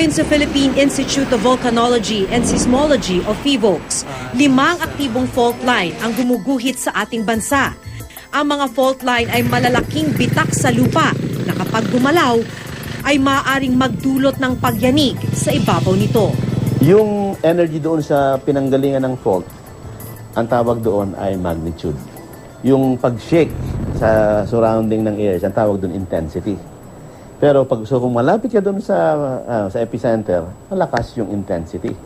Ayon sa Philippine Institute of Volcanology and Seismology o PHIVOLCS, limang aktibong fault line ang gumuguhit sa ating bansa. Ang mga fault line ay malalaking bitak sa lupa na kapag gumalaw ay maaaring magdulot ng pagyanig sa ibabaw nito. Yung energy doon sa pinanggalingan ng fault, ang tawag doon ay magnitude. Yung pag-shake sa surrounding ng air, ang tawag doon intensity. Pero pag so kung malapit ka doon sa ah, sa epicenter, malakas yung intensity.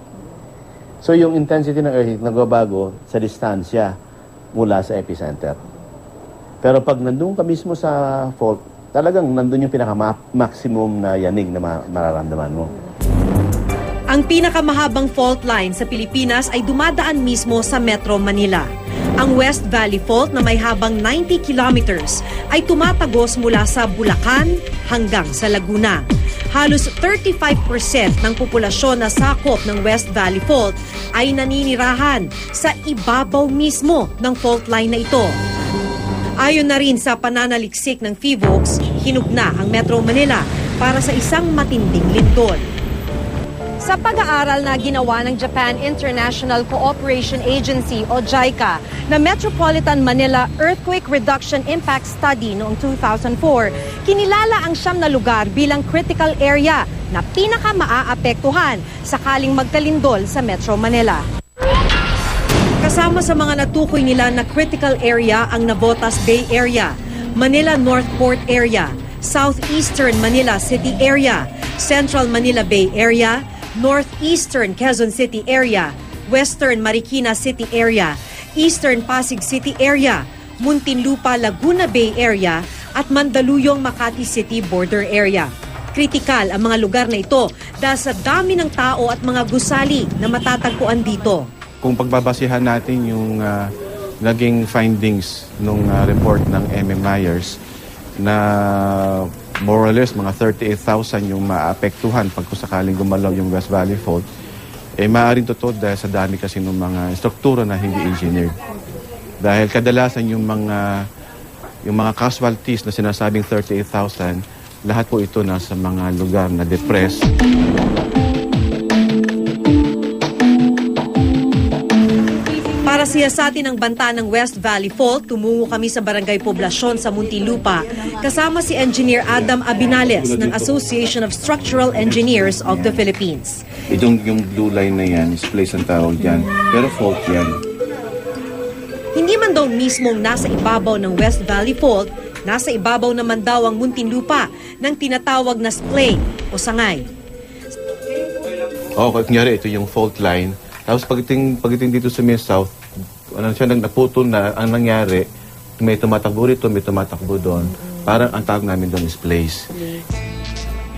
So yung intensity ng earthquake nagbabago sa distansya mula sa epicenter. Pero pag nandun ka mismo sa fault, talagang nandun yung pinaka-maximum na yanig na ma- mararamdaman mo. Ang pinakamahabang fault line sa Pilipinas ay dumadaan mismo sa Metro Manila. Ang West Valley Fault na may habang 90 kilometers ay tumatagos mula sa Bulacan hanggang sa Laguna. Halos 35% ng populasyon na sakop ng West Valley Fault ay naninirahan sa ibabaw mismo ng fault line na ito. Ayon na rin sa pananaliksik ng PHIVOLCS, hinugna ang Metro Manila para sa isang matinding lindol. Sa pag-aaral na ginawa ng Japan International Cooperation Agency o JICA na Metropolitan Manila Earthquake Reduction Impact Study noong 2004, kinilala ang siyam na lugar bilang critical area na pinaka maaapektuhan sakaling magkalindol sa Metro Manila. Kasama sa mga natukoy nila na critical area ang Navotas Bay Area, Manila North Port Area, Southeastern Manila City Area, Central Manila Bay Area, Northeastern Quezon City Area, Western Marikina City Area, Eastern Pasig City Area, Muntinlupa Laguna Bay Area at Mandaluyong Makati City Border Area. Kritikal ang mga lugar na ito dahil sa dami ng tao at mga gusali na matatagpuan dito. Kung pagbabasihan natin yung ah, naging findings nung ah, report ng MM Myers na more or less mga 38,000 yung maapektuhan pag sakaling gumalaw yung West Valley Fault, eh maaaring totoo dahil sa dami kasi ng mga struktura na hindi engineered. Dahil kadalasan yung mga yung mga casualties na sinasabing 38,000, lahat po ito nasa mga lugar na depressed. Para siyasatin ang banta ng West Valley Fault, tumungo kami sa Barangay Poblasyon sa Muntinlupa kasama si Engineer Adam Abinales ng Association of Structural Engineers of the Philippines. Itong yung blue line na yan, displace ang tawag dyan. Pero fault yan. Hindi man daw mismong nasa ibabaw ng West Valley Fault, nasa ibabaw naman daw ang Muntinlupa ng tinatawag na splay o sangay. Oh, kunyari ito yung fault line. Tapos pagdating, pagdating dito sa may south, ano siya, nag- naputol na, ang nangyari, may tumatakbo rito, may tumatakbo doon. Parang ang tawag namin doon is place.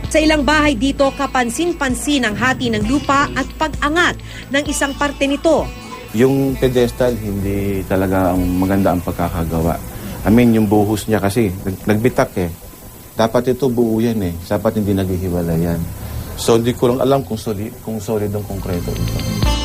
Sa ilang bahay dito, kapansin-pansin ang hati ng lupa at pag-angat ng isang parte nito. Yung pedestal, hindi talaga ang maganda ang pagkakagawa. I mean, yung buhos niya kasi, nag- nagbitak eh. Dapat ito buo yan eh. Dapat hindi naghihiwala yan. So, hindi ko lang alam kung solid, kung solid ang konkreto ito.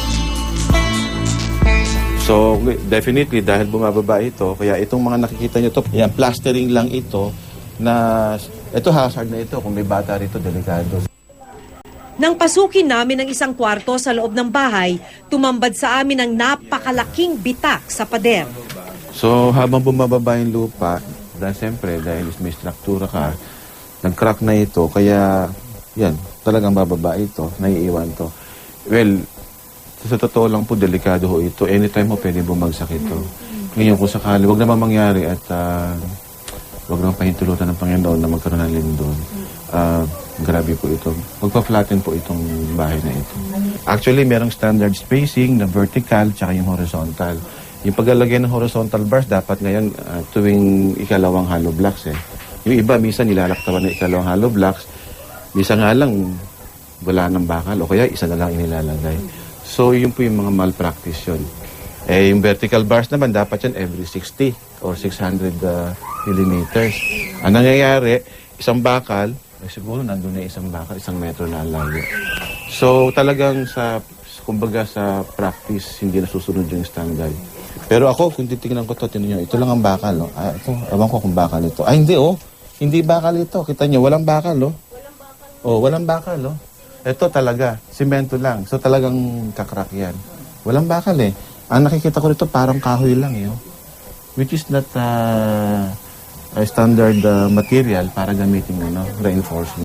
So, definitely, dahil bumababa ito, kaya itong mga nakikita nyo to, yan, plastering lang ito, na, ito hazard na ito, kung may bata rito, delikado. Nang pasukin namin ang isang kwarto sa loob ng bahay, tumambad sa amin ang napakalaking bitak sa pader. So, habang bumababa yung lupa, dahil siyempre, dahil may struktura ka, nag-crack na ito, kaya, yan, talagang bababa ito, naiiwan to. Well, sa totoo lang po, delikado ho ito. Anytime ho, pwede bumagsak ito. Ngayon, kung sakali, wag naman mangyari at ah, wag naman pahintulutan ng Panginoon na magkaroon ng lindol. Ah, grabe po ito. Magpa-flatten po itong bahay na ito. Actually, merong standard spacing na vertical tsaka yung horizontal. Yung paglalagay ng horizontal bars, dapat ngayon ah, tuwing ikalawang hollow blocks eh. Yung iba, minsan nilalaktawan ng ikalawang hollow blocks. Minsan nga lang, wala ng bakal o kaya isa na lang inilalagay. So, yun po yung mga malpractice yun. Eh, yung vertical bars naman, dapat yan every 60 or 600 uh, millimeters. Ang nangyayari, isang bakal, eh, siguro nandun na isang bakal, isang metro na layo. So, talagang sa, kumbaga sa practice, hindi nasusunod yung standard. Pero ako, kung titingnan ko to, tinan nyo, ito lang ang bakal, no? Ah, ito, ewan ko kung bakal ito. Ay, hindi, oh. Hindi bakal ito. Kita nyo, walang bakal, oh. Oh, walang bakal, oh. Ito talaga, simento lang. So talagang kakrak yan. Walang bakal eh. Ang nakikita ko rito parang kahoy lang eh. oh. Which is not uh, a standard uh, material para gamitin ano, reinforcement.